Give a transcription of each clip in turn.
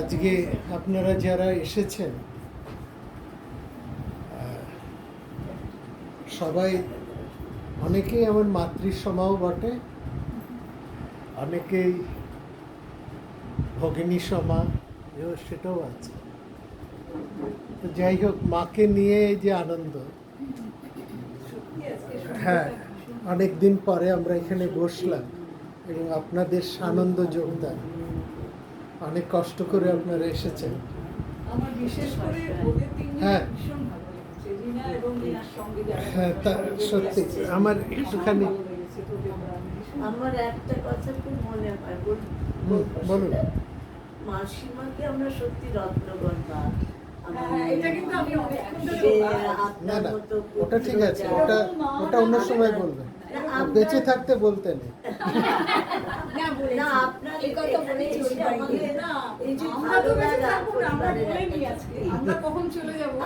আজকে আপনারা যারা এসেছেন সবাই অনেকেই আমার মাতৃসমাও বটে, অনেকেই ভগিনী সমা, এও সেটাও আছে। তো যাই হোক, মাকে নিয়ে যে আনন্দ। হ্যাঁ অনেক দিন পরে আমরা এখানে বসলাম এবং আপনাদের আনন্দ যোগদান। অনেক কষ্ট করে আপনারা এসেছেন। আমার বিশেষ করে ওদের হ্যাঁ। ভীষণ ভালো লেগেছে। রিনা এবং রিনার সঙ্গে যারা হ্যাঁ, তা সত্যি, আমার একটুখানি- আমার একটা কথা খুব মনে হয় বল- বলুন। মাসিমাকে আমরা সত্যি রত্নগণ বা হ্যাঁ, ওটা ঠিক আছে ওটা ওটা অন্য সময় বলবেন। আর বেঁচে থাকতে বলতে নেই না, আপনার কথা বলেছি।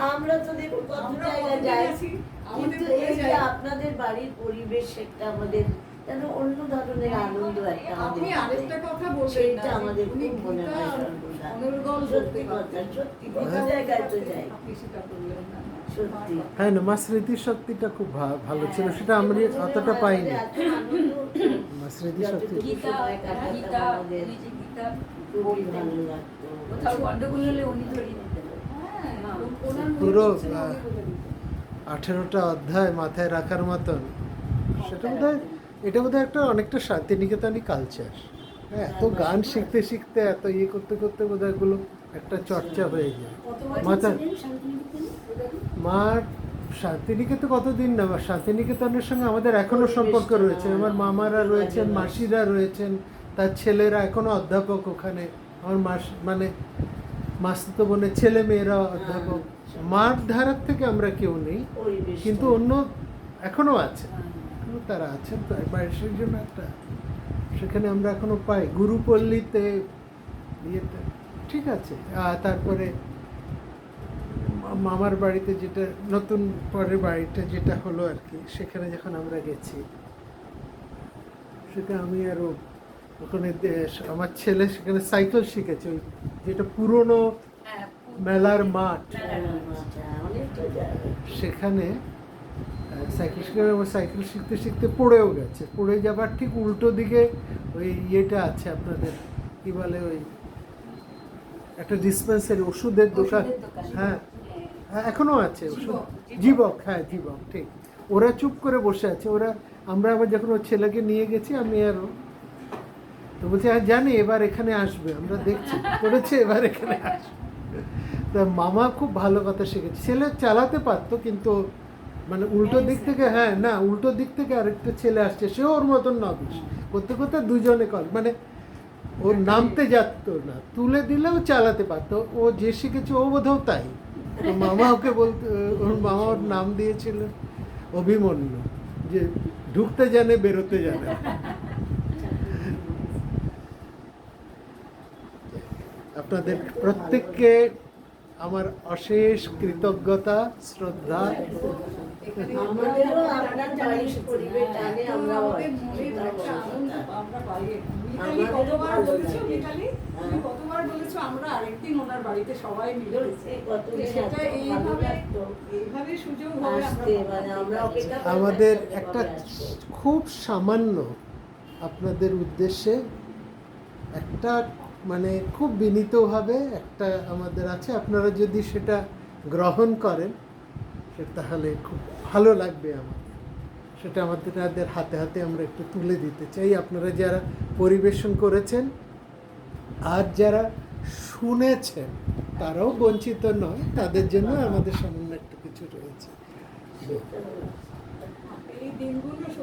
আমরা তো দেখুন কত জায়গায় যাই কিন্তু এই যে আপনাদের বাড়ির পরিবেশ একটা আমাদের যেন অন্য ধরনের আনন্দ একটা আপনি আরেকটা কথা বলবেন না আমাদের খুব মনে হয় আর সর্বদা। অনর্গল সত্যি কথা সত্যি গীতা জায়গায় তো যাই। আপনি সেটা করলেন না। হ্যাঁ মা স্মৃতি শক্তিটা খুব ভালো ছিল সেটা আমরা অতটা পাইনি। মা স্মৃতি শক্তি। কোথাও গন্ডগোল হলে উনি ধরিয়ে দিতেন। হ্যাঁ, পুরো। আঠেরোটা অধ্যায় মাথায় রাখার মতন। সেটা বোধ হয় এটা বোধ একটা অনেকটা শান্তিনিকেতনই কালচার হ্যাঁ এত গান শিখতে শিখতে এত ইয়ে করতে করতে বোধ হয় একটা চর্চা হয়ে যায়। মাথা ছিলেন শান্তিনিকেতনে? কতদিন না? বা শান্তিনিকেতনের সঙ্গে আমাদের এখনও সম্পর্ক রয়েছে। আমার মামারা রয়েছেন মাসিরা রয়েছেন। তার ছেলেরা এখনও অধ্যাপক ওখানে। আমার মাস মানে মাসিতো বোনের ছেলে মেয়েরা অধ্যাপক। মার ধারার থেকে আমরা কেউ নেই কিন্তু অন্য এখনও আছে। তারা আছেন সেই জন্য একটা সেখানে আমরা এখনও পাই। গুরুপল্লীতে ইয়েতে। ঠিক আছে। তারপরে মামার বাড়িতে যেটা নতুন পরের বাড়িটা যেটা হলো আর কি সেখানে যখন আমরা গেছি সেটা আমি আরও ওখানে আমার ছেলে সেখানে সাইকেল শিখেছে ওই যেটা পুরনো হ্যাঁ, মেলার মাঠ। সেখানে সাইকেল শিখে ও সাইকেল শিখতে শিখতে পড়েও গেছে। পড়ে যাবার ঠিক উল্টো দিকে ওই ইয়েটা আছে আপনাদের কি বলে ওই একটা ডিসপেন্সারি ওষুধের দোকান। হ্যাঁ হ্যাঁ এখনও আছে ওষুধ। জীবক, হ্যাঁ জীবক ঠিক। ওরা চুপ করে বসে আছে। ওরা আমরা আবার যখন ওর ছেলেকে নিয়ে গেছি আমি আর ও, তো বলছি আর জানি এবার এখানে আসবে আমরা দেখছি। করেছে এবার এখানে আসবে। তা মামা খুব ভালো কথা শিখেছে। ছেলে চালাতে পারতো কিন্তু মানে উল্টো দিক থেকে হ্যাঁ না উল্টো দিক থেকে আরেকটা ছেলে আসছে সে ওর মতন নবিস করতে করতে দুজনে কল মানে ওর নামতে যাত না তুলে দিলেও চালাতে পারতো। ও যে শিখেছে ও বোধহয় তাই। মামা ওকে বলতে ওর মামা ওর নাম দিয়েছিল অভিমন্যু যে ঢুকতে জানে বেরোতে জানে। আপনাদের প্রত্যেককে আমার অশেষ কৃতজ্ঞতা শ্রদ্ধা। আমাদের একটা মানে আমাদের একটা। খুব সামান্য আপনাদের উদ্দেশ্যে একটা মানে খুব বিনীতভাবে একটা আমাদের আছে। আপনারা যদি সেটা গ্রহণ করেন, সে তাহলে খুব ভালো লাগবে আমার। সেটা আমাদের হাতে হাতে আমরা একটু তুলে দিতে চাই। আপনারা যারা পরিবেশন করেছেন, আর যারা শুনেছেন, তারাও বঞ্চিত নয়, তাদের জন্য আমাদের সামান্য একটা কিছু রয়েছে।